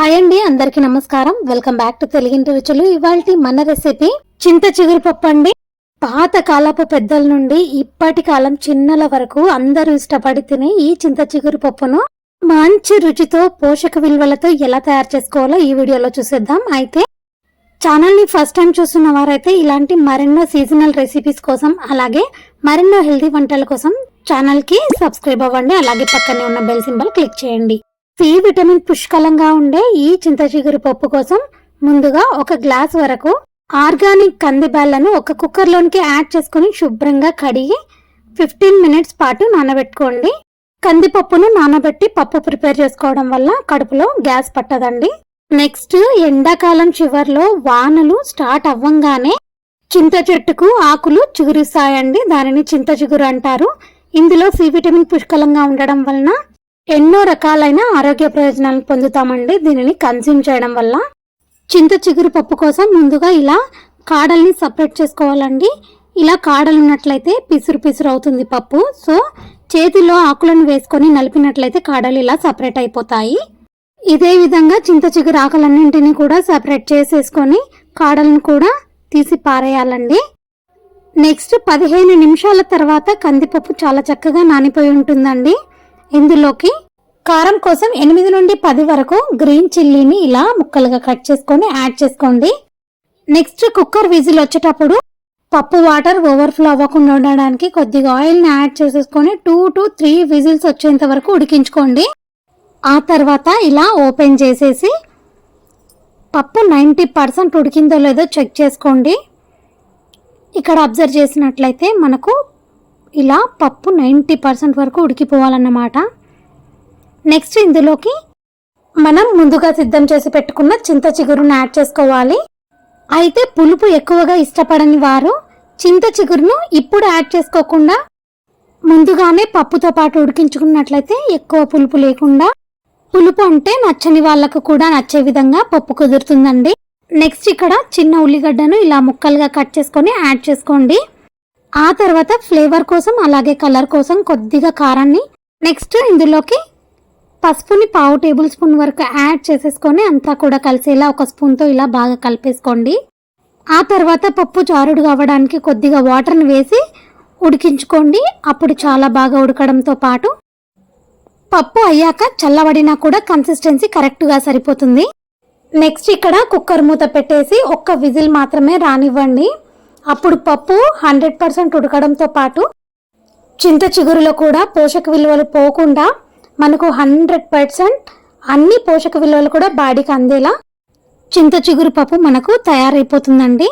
Hi అండి అందరికీ నమస్కారం. వెల్కమ్ బ్యాక్ టు తెలుగింటి రుచులు ఇవాళ మన రెసిపీ చింత చిగురు పప్పు అండి. పాత కాలపు పెద్దల నుండి ఇప్పటి కాలం చిన్నల వరకు అందరూ ఇష్టపడి తినే ఈ చింత చిగురు పప్పును మంచి రుచితో పోషక విలువలతో ఎలా తయారు చేసుకోవాలో ఈ వీడియోలో చూసేద్దాం. అయితే ఛానల్ని ఫస్ట్ టైం చూస్తున్న వారైతే ఇలాంటి మరెన్నో సీజనల్ రెసిపీస్ కోసం అలాగే మరెన్నో హెల్దీ వంటల కోసం ఛానల్కి సబ్స్క్రైబ్ అవ్వండి. అలాగే పక్కనే ఉన్న బెల్ సింబల్ క్లిక్ చేయండి. సి విటమిన్ పుష్కలంగా ఉండే ఈ చింతచిగురు పప్పు కోసం ముందుగా ఒక గ్లాస్ వరకు ఆర్గానిక్ కందిబ్యాళ్ళను ఒక కుక్కర్లోనికి యాడ్ చేసుకుని శుభ్రంగా కడిగి ఫిఫ్టీన్ మినిట్స్ పాటు నానబెట్టుకోండి. కందిపప్పును నానబెట్టి పప్పు ప్రిపేర్ చేసుకోవడం వల్ల కడుపులో గ్యాస్ పట్టదండి. నెక్స్ట్ ఎండాకాలం చివర్లో వానలు స్టార్ట్ అవ్వంగానే చింత చెట్టుకు ఆకులు చిగురిస్తాయండి. దానిని చింత చిగురు అంటారు. ఇందులో సి విటమిన్ పుష్కలంగా ఉండడం వలన ఎన్నో రకాలైన ఆరోగ్య ప్రయోజనాలను పొందుతామండి. దీనిని కన్స్యూమ్ చేయడం వల్ల చింత చిగురు పప్పు కోసం ముందుగా ఇలా కాడల్ని సపరేట్ చేసుకోవాలండి. ఇలా కాడలు ఉన్నట్లయితే పిసురు పిసురు అవుతుంది పప్పు. సో చేతిలో ఆకులను వేసుకొని నలిపినట్లయితే కాడలు ఇలా సపరేట్ అయిపోతాయి. ఇదే విధంగా చింత చిగురు ఆకులన్నింటినీ కూడా సపరేట్ చేసేసుకొని కాడలను కూడా తీసి పారేయాలండి. నెక్స్ట్ పదిహేను నిమిషాల తర్వాత కందిపప్పు చాలా చక్కగా నానిపోయి ఉంటుందండి. ఇందులోకి కారం కోసం ఎనిమిది నుండి పది వరకు గ్రీన్ చిల్లీని ఇలా ముక్కలుగా కట్ చేసుకొని యాడ్ చేసుకోండి. నెక్స్ట్ కుక్కర్ విజిల్ వచ్చేటప్పుడు పప్పు వాటర్ ఓవర్ఫ్లో అవ్వకుండా ఉండడానికి కొద్దిగా ఆయిల్ని యాడ్ చేసేసుకొని టూ టు త్రీ విజిల్స్ వచ్చేంత వరకు ఉడికించుకోండి. ఆ తర్వాత ఇలా ఓపెన్ చేసేసి పప్పు నైంటీ పర్సెంట్ ఉడికిందో లేదో చెక్ చేసుకోండి. ఇక్కడ అబ్జర్వ్ చేసినట్లయితే మనకు ఇలా పప్పు నైంటీ పర్సెంట్ వరకు ఉడికిపోవాలన్నమాట. నెక్స్ట్ ఇందులోకి మనం ముందుగా సిద్ధం చేసి పెట్టుకున్న చింత చిగురును యాడ్ చేసుకోవాలి. అయితే పులుపు ఎక్కువగా ఇష్టపడని వారు చింత చిగురును ఇప్పుడు యాడ్ చేసుకోకుండా ముందుగానే పప్పుతో పాటు ఉడికించుకున్నట్లయితే ఎక్కువ పులుపు లేకుండా పులుపు అంటే నచ్చని వాళ్ళకు కూడా నచ్చే విధంగా పప్పు కుదురుతుందండి. నెక్స్ట్ ఇక్కడ చిన్న ఉల్లిగడ్డను ఇలా ముక్కలుగా కట్ చేసుకొని యాడ్ చేసుకోండి. ఆ తర్వాత ఫ్లేవర్ కోసం అలాగే కలర్ కోసం కొద్దిగా కారాన్ని నెక్స్ట్ ఇందులోకి పసుపుని పావు టేబుల్ స్పూన్ వరకు యాడ్ చేసేసుకొని అంతా కూడా కలిసేలా ఒక స్పూన్తో ఇలా బాగా కలిపేసుకోండి. ఆ తర్వాత పప్పు చారుడు కావడానికి కొద్దిగా వాటర్ని వేసి ఉడికించుకోండి. అప్పుడు చాలా బాగా ఉడకడంతో పాటు పప్పు అయ్యాక చల్లబడినా కూడా కన్సిస్టెన్సీ కరెక్ట్గా సరిపోతుంది. నెక్స్ట్ ఇక్కడ కుక్కర్ మూత పెట్టేసి ఒక్క విజిల్ మాత్రమే రానివ్వండి. అప్పుడు పప్పు హండ్రెడ్ పర్సెంట్ ఉడకడంతో పాటు చింత చిగురులో కూడా పోషక విలువలు పోకుండా మనకు హండ్రెడ్ పర్సెంట్ అన్ని పోషక విలువలు కూడా బాడీకి అందేలా చింత చిగురు పప్పు మనకు తయారైపోతుందండి.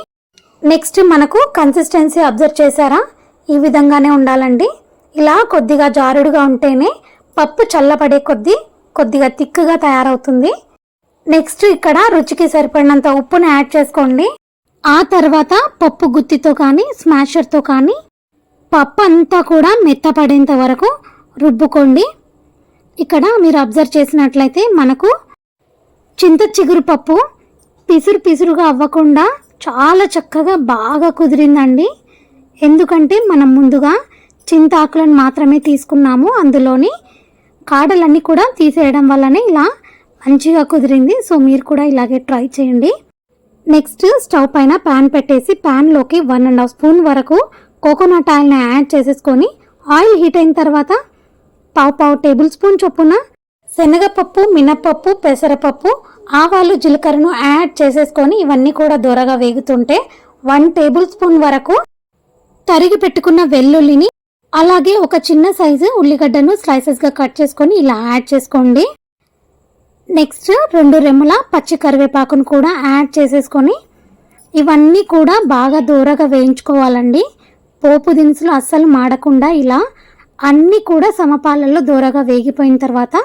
నెక్స్ట్ మనకు కన్సిస్టెన్సీ అబ్జర్వ్ చేశారా? ఈ విధంగానే ఉండాలండి. ఇలా కొద్దిగా జారుడుగా ఉంటేనే పప్పు చల్లబడే కొద్దీ కొద్దిగా తిక్కుగా తయారవుతుంది. నెక్స్ట్ ఇక్కడ రుచికి సరిపడినంత ఉప్పును యాడ్ చేసుకోండి. ఆ తర్వాత పప్పు గుత్తితో కానీ స్మాషర్తో కానీ పప్పు అంతా కూడా మెత్తపడేంత వరకు రుబ్బుకోండి. ఇక్కడ మీరు అబ్జర్వ్ చేసినట్లయితే మనకు చింత చిగురు పప్పు పిసురు పిసురుగా అవ్వకుండా చాలా చక్కగా బాగా కుదిరిందండి. ఎందుకంటే మనం ముందుగా చింతాకులను మాత్రమే తీసుకున్నాము. అందులోని కాడలన్నీ కూడా తీసేయడం వల్లనే ఇలా మంచిగా కుదిరింది. సో మీరు కూడా ఇలాగే ట్రై చేయండి. నెక్స్ట్ స్టవ్ పైన ప్యాన్ పెట్టేసి ప్యాన్లోకి వన్ అండ్ హాఫ్ స్పూన్ వరకు కోకోనట్ ఆయిల్ని యాడ్ చేసేసుకొని ఆయిల్ హీట్ అయిన తర్వాత పావు పావు టేబుల్ స్పూన్ చొప్పున శనగపప్పు మినపప్పు పెసరపప్పు ఆవాలు జీలకర్రను యాడ్ చేసేసుకొని ఇవన్నీ కూడా దూరగా వేగుతుంటే వన్ టేబుల్ స్పూన్ వరకు తరిగి పెట్టుకున్న వెల్లుల్లిని అలాగే ఒక చిన్న సైజు ఉల్లిగడ్డను స్లైసెస్గా కట్ చేసుకొని ఇలా యాడ్ చేసుకోండి. నెక్స్ట్ రెండు రెమ్ముల పచ్చి కరివేపాకును కూడా యాడ్ చేసేసుకొని ఇవన్నీ కూడా బాగా దూరగా వేయించుకోవాలండి. పోపు దినుసులు అస్సలు మాడకుండా ఇలా అన్నీ కూడా సమపాలలో దూరగా వేగిపోయిన తర్వాత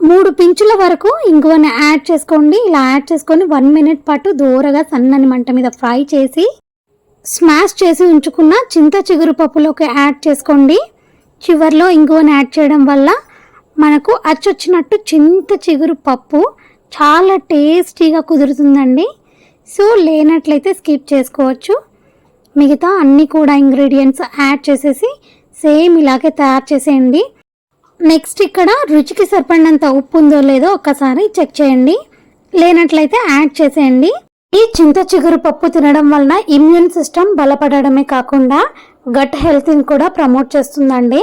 మూడు పించుల వరకు ఇంగువని యాడ్ చేసుకోండి. ఇలా యాడ్ చేసుకొని వన్ మినిట్ పాటు దూరగా సన్నని మంట మీద ఫ్రై చేసి స్మాష్ చేసి ఉంచుకున్న చింత చిగురు పప్పులోకి యాడ్ చేసుకోండి. చివర్లో ఇంగువని యాడ్ చేయడం వల్ల మనకు అచ్చొచ్చినట్టు చింత చిగురు పప్పు చాలా టేస్టీగా కుదురుతుందండి. సో లేనట్లయితే స్కిప్ చేసుకోవచ్చు. మిగతా అన్నీ కూడా ఇంగ్రీడియంట్స్ యాడ్ చేసేసి సేమ్ ఇలాగే తయారు చేసేయండి. నెక్స్ట్ ఇక్కడ రుచికి సరిపడినంత ఉప్పు ఉందో లేదో ఒక్కసారి చెక్ చేయండి. లేనట్లయితే యాడ్ చేసేయండి. ఈ చింత చిగురు పప్పు తినడం వలన ఇమ్యూన్ సిస్టమ్ బలపడడమే కాకుండా గట్ హెల్త్ని కూడా ప్రమోట్ చేస్తుందండి.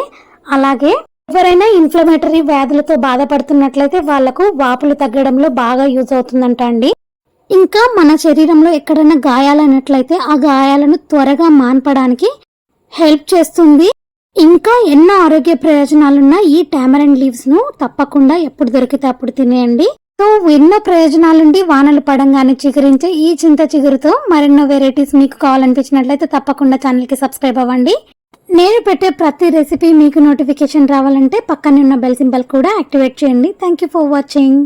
అలాగే ఎవరైనా ఇన్ఫ్లమేటరీ వ్యాధులతో బాధపడుతున్నట్లయితే వాళ్ళకు వాపులు తగ్గడంలో బాగా యూజ్ అవుతుందంట అండి. ఇంకా మన శరీరంలో ఎక్కడైనా గాయాలన్నట్లయితే ఆ గాయాలను త్వరగా మాన్పడానికి హెల్ప్ చేస్తుంది. ఇంకా ఎన్నో ఆరోగ్య ప్రయోజనాలున్న ఈ టామరెండ్ లీవ్స్ను తప్పకుండా ఎప్పుడు దొరికితే అప్పుడు తినేయండి. సో ఎన్నో ప్రయోజనాలుండి వానలు పడంగానే చిగురించే ఈ చింత చిగురుతో మరెన్నో వెరైటీస్ మీకు కావాలనిపించినట్లయితే తప్పకుండా ఛానల్కి సబ్స్క్రైబ్ అవ్వండి. నేను పెట్టే ప్రతి రెసిపీ మీకు నోటిఫికేషన్ రావాలంటే పక్కనే ఉన్న బెల్ సింబల్ కూడా యాక్టివేట్ చేయండి. Thank you for watching